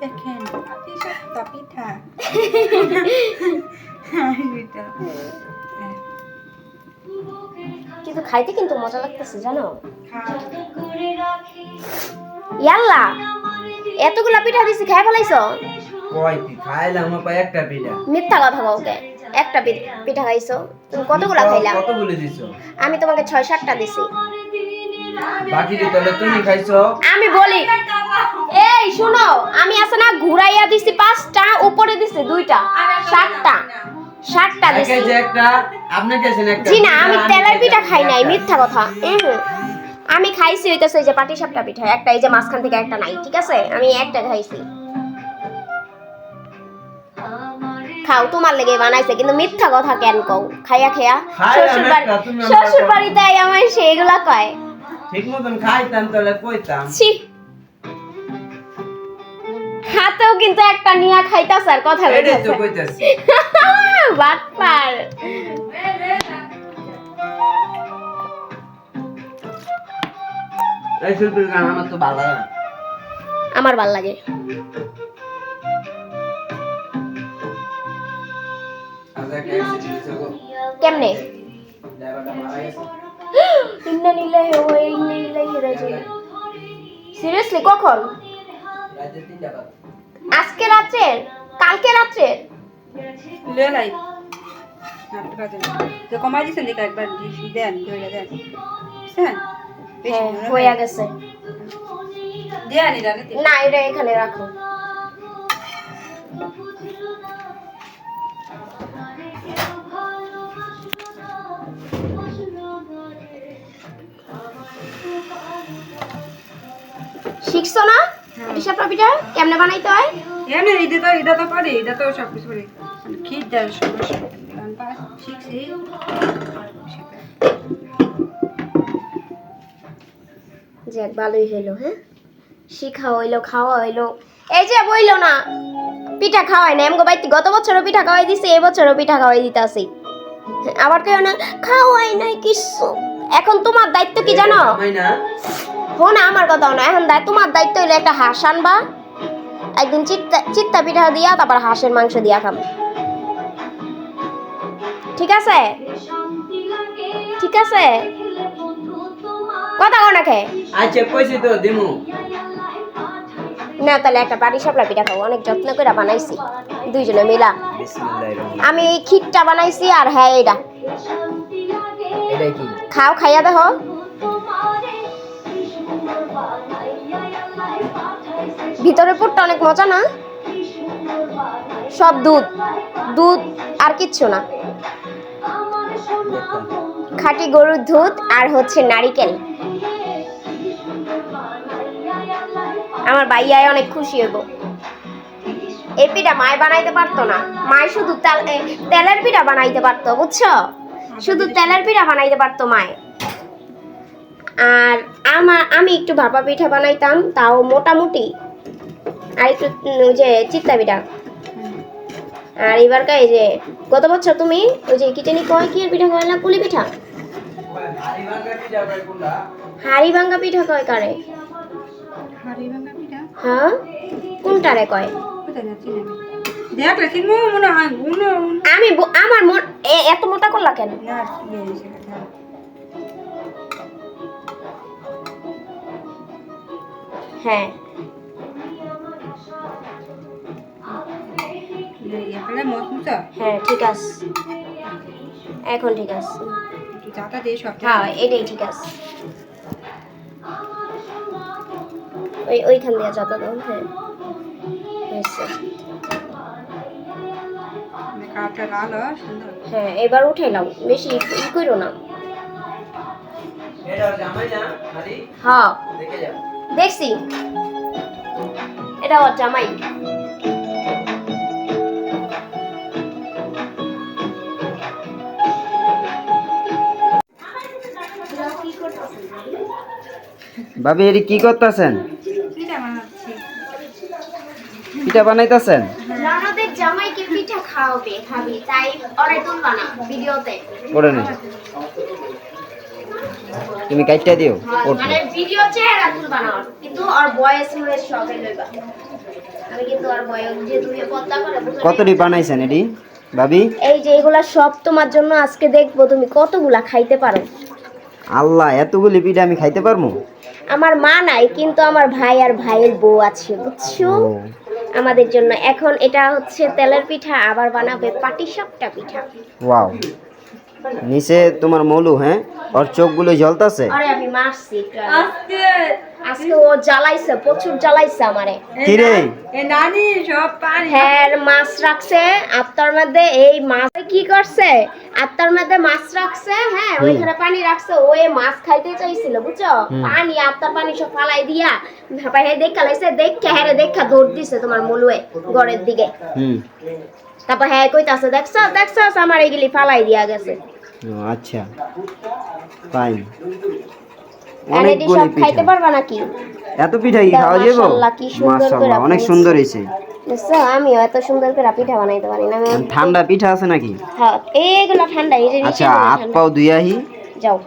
দেখেন পিঠা হ্যাঁ, কিন্তু খাইতে কিন্তু মজা লাগতেছে জানো? ইয়াল্লা এতগুলা পিঠা দিছি খাই ফেলাইছো? কয়টি খাইলাম আমার একটা পিঠা। মিথ্যা কথা কাউকে একটা পিঠা খাইছো? তুমি কতগুলা খাইলা? কতগুলো দিছো? আমি তোমাকে ছয় সাতটা দিছি। বাকি তুমি খাইছো। আমি বলি এই শুনো আমি আছে না ঘুরাইয়া দিছি পাঁচটা উপরে দিছি দুইটা সাতটা সাতটা দিছি। একে যে একটা আপনি খাইছেন একটা জি না আমি তেলের পিঠা খাইছি খাই নাই মিথ্যা কথা। আমি খাইছি হইতেছে এই যে পাটি সাপটা পিঠা একটা এই যে মাঝখান থেকে একটা নাই ঠিক আছে? আমি একটা খাইছি। খাও তোমার লেগে বানাইছে কিন্তু মিথ্যা কথা কেন কও? খাইয়া খেয়া। শ্বশুর বাড়ি শ্বশুর বাড়িতে আমার সেগুলা কয়। ঠিক মতন খাইতাম তাহলে কইতাম। হাতেও কিন্তু একটা নিয়া খাইতাছ আর কথা কইতাছি। আমার তো ভালো লাগে গো। কেমনে? সিরিয়াসলি কখন? রাতে তিনটা। আজকে রাত্রের? কালকে রাত্রের? লয়ে লাই। তো কমাই দিছেন দেখে একবার দেন ধরে দেন। হ্যাঁ গেছে। না এটা এখানে রাখো। শিখছো না? পিঠা পিঠা কেমনে বানাইতে হয়? এমনি এটা তো এটা তো পারে এটা তো সব কিছু পারে। মানে খিট দেওয়ার সমস্যা শিখছি যাক ভালোই হইল হ্যাঁ? শিখা হইল খাওয়া হইল। এই যে বইলো না পিঠা খাওয়াই না এমগো বাইতে গত বছরও পিঠা খাওয়াই দিছে এবছরও পিঠা খাওয়াই দিতাছি। আবার কেউ না খাওয়াই নাই কিছু। এখন তোমার দায়িত্ব কি জানো? না। হো আমার কথাও না। এখন দায় তোমার দায়িত্ব হইল একটা হাঁস আনবা। একদিন চিত্তা চিত্তা পিঠা দিয়া তারপর হাঁসের মাংস দিয়া খাব। ঠিক আছে? ঠিক আছে? কথা কো না খেয়ে আচ্ছা কইছি তো দিমু। না তাহলে একটা পাটি সাপলা পিঠা খাব। অনেক যত্ন করে বানাইছি দুইজনে মিলা। আমি এই ক্ষীরটা বানাইছি আর হ্যাঁ এটা খাও খাইয়া দেখো। ভিতরে পুরটা অনেক মজা না? সব দুধ। দুধ আর কিচ্ছু না। খাঁটি গরুর দুধ আর হচ্ছে নারিকেল। আমার ভাইয়াই অনেক খুশি হইব। এই পিঠা মায় বানাইতে পারতো না। মায় শুধু তেল- তেলের পিঠা বানাইতে পারতো, বুঝছ? শুধু তেলের পিঠা বানাইতে পারতো মায়। আর আমার আমি একটু ভাপা পিঠা বানাইতাম, তাও মোটামুটি আর একটু ওই যে চিত্তা পিঠা আর এবার এই যে গত বছর তুমি ওই যে কি কয় কি পিঠা কয় না কুলি পিঠা? হাড়ি ভাঙ্গা পিঠা কয় কারে? হ্যাঁ? কোনটারে কয়? আমি? আমার মন এত মোটা করলা কেন। হ্যাঁ। হ্যাঁ ঠিক আছে। এখন ঠিক আছে। হ্যাঁ এটাই ঠিক আছে। ওই ওইখান দিয়ে যত দাও হ্যাঁ। লাল হয়, সুন্দর। হ্যাঁ এবার উঠে নাও। বেশি ই করো না। এটা জামাই না হাড়ি হ্যাঁ। দেখছি। এটা ওর জামাই। ভাবি এটি কি করতেছেন? পিঠা বানাচ্ছি। পিঠা বানাইতেছেন? ননদের জামাইকে পিঠা খাওয়াবে ভাবি তাই অনেক তুলবা না ভিডিওতে। করে নি। তুমি কাইটা দিও মানে ভিডিও চেহারা তুলবা না ওর। কিন্তু ওর বয়স সবে লইবা। আমি কিন্তু আর বয়স যে তুমি পদ্মা করে কতটি বানাইছেন এটি ভাবি? এই যে এগুলা সব তোমার জন্য আজকে দেখব তুমি কতগুলা খাইতে পারো? আল্লাহ এতগুলি পিঠা আমি খাইতে পারব? আমার মা নাই কিন্তু আমার ভাই আর ভাইয়ের বউ আছে বুঝছ? আমাদের জন্য। এখন এটা হচ্ছে তেলের পিঠা আবার বানাবে পাটি সাপটা পিঠা। ওয়াও। নিচে তোমার মলু হ্যাঁ? ওর চোখগুলো জ্বলতাছে? আরে আমি মারছি আজকে আজকে ও জ্বালাইছে প্রচুর জ্বালাইছে আমারে। কি রে এ নানি সব পানি। হ্যাঁ মাছ রাখছে আত্মার মধ্যে এই মাছ কি করছে? আত্মার মধ্যে মাছ রাখছে হ্যাঁ ওইখানে পানি রাখছে ও এই মাছ খাইতে চাইছিল বুঝছ? পানি আত্মার পানি সব ফালাই দিয়া ভাপাই হ্যাঁ দেখা লাইছে দেখা হ্যাঁ দেখা দৌড় দিছে তোমার মলুয়ে ঘরের দিকে। তারপর হ্যাঁ কইতাছে দেখছ দেখছ আমার এগুলি ফালাই দিয়া গেছে। আচ্ছা ফাইন অনেকগুলি পিঠা। পারবা নাকি? এত পিঠা কি খাওয়া যাব মাশাআল্লাহ, অনেক সুন্দর হয়েছে। দেখছ আমিও এত সুন্দর করে পিঠা বানাইতে পারি না ঠান্ডা পিঠা আছে নাকি? হ্যাঁ এইগুলো ঠান্ডা এই যে আচ্ছা হাত পাও ধুই আহি। যাও।